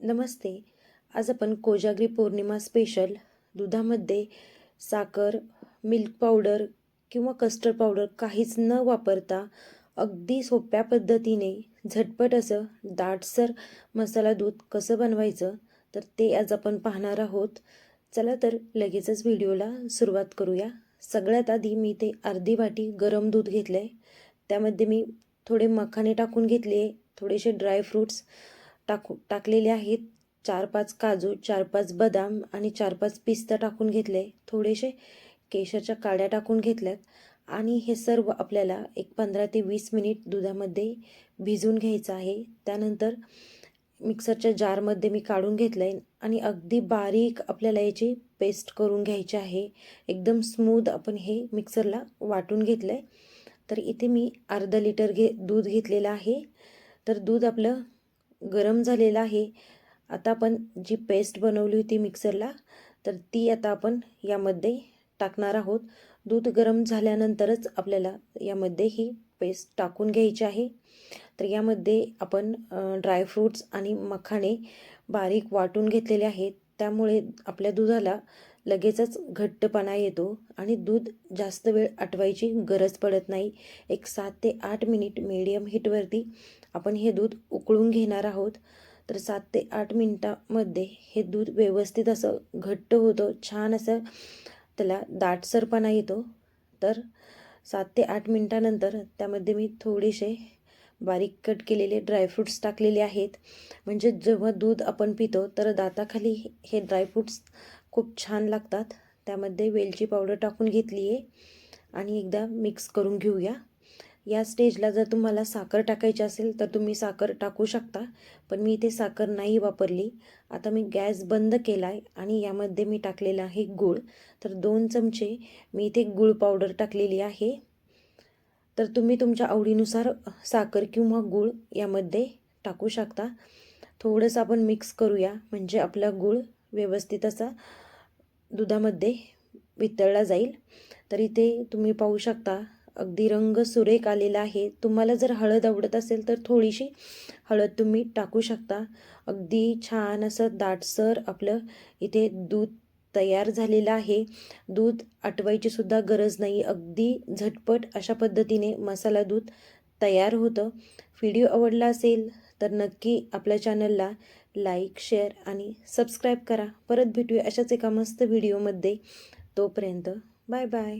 नमस्ते. आज आपण कोजागरी पौर्णिमा स्पेशल दुधामध्ये साखर मिल्क पावडर किंवा कस्टर्ड पावडर काहीच न वापरता अगदी सोप्या पद्धतीने झटपट असं दाटसर मसाला दूध कसं बनवायचं तर ते आज आपण पाहणार आहोत. चला तर लगेचच व्हिडिओला सुरुवात करूया. सगळ्यात आधी मी ते अर्धी वाटी गरम दूध घेतलं आहे त्यामध्ये मी थोडे मखाने टाकून घेतले थोडेसे ड्रायफ्रूट्स टाकू टाकलेले आहेत. चार पाच काजू चार पाच बदाम आणि चार पाच पिस्ता टाकून घेतले. थोडेसे केशरच्या काड्या टाकून घेतल्यात. आणि हे सर्व आपल्याला एक पंधरा ते वीस मिनिट दुधामध्ये भिजून घ्यायचं आहे. त्यानंतर मिक्सरच्या जारमध्ये मी काढून घेतलं आहे आणि अगदी बारीक आपल्याला याची पेस्ट करून घ्यायची आहे. एकदम स्मूद आपण हे मिक्सरला वाटून घेतलं आहे तर इथे मी अर्धा लिटर घे दूध घेतलेलं आहे. तर दूध आपलं गरम झालेला आहे. आता आपण जी पेस्ट बनवली होती मिक्सरला तर ती आता आपण यामध्ये टाकणार आहोत. दूध गरम झाल्यानंतरच आपल्याला यामध्ये ही पेस्ट टाकून घ्यायची आहे. तर यामध्ये आपण ड्रायफ्रूट्स आणि मखाणे बारीक वाटून घेतलेले आहेत. त्यामुळे आपल्या दुधाला लगेचच घट्टपणा येतो आणि दूध जास्त वेळ आटवायची गरज पडत नाही. एक सात ते आठ मिनिट मीडियम हीटवरती आपण हे दूध उकळून घेणार आहोत. तर सात ते आठ मिनटामध्ये हे दूध व्यवस्थित असं घट्ट होतं छान असं त्याला दाटसरपणा येतो. तर सात ते आठ मिनटानंतर त्यामध्ये मी थोडेसे बारीक कट केलेले ड्रायफ्रूट्स टाकलेले आहेत. म्हणजे जेव्हा दूध आपण पितो तर दाताखाली हे ड्रायफ्रूट्स खूप छान लागतात. त्यामध्ये वेलची पावडर टाकून घेतली आहे आणि एकदा मिक्स करून घेऊया. या स्टेजला जर तुम्हाला साखर टाकायची असेल तर तुम्ही साखर टाकू शकता पण मी इथे साखर नाही वापरली. आता मी गॅस बंद केला आहे आणि यामध्ये मी टाकलेला आहे गूळ. तर दोन चमचे मी इथे गूळ पावडर टाकलेली आहे. तर तुम्ही तुमच्या आवडीनुसार साखर किंवा गूळ यामध्ये टाकू शकता. थोडंसं आपण मिक्स करूया. म्हणजे आपला गूळ व्यवस्थित असा दुधामध्ये वितळला जाईल. तर इथे तुम्ही पाहू शकता अगदी रंग सुरेख आलेला आहे. तुम्हाला जर हळद आवडत असेल तर थोडीशी हळद तुम्ही टाकू शकता. अगदी छान असं दाटसर आपलं इथे दूध तयार झालेलं आहे. दूध आटवायची सुद्धा गरज नाही. अगदी झटपट अशा पद्धतीने मसाला दूध तयार होतं. व्हिडिओ आवडला असेल तर नक्की आपल्या चॅनलला लाईक शेअर आणि सबस्क्राईब करा. परत भेटूया अशाच एका मस्त व्हिडिओमध्ये. तोपर्यंत बाय बाय.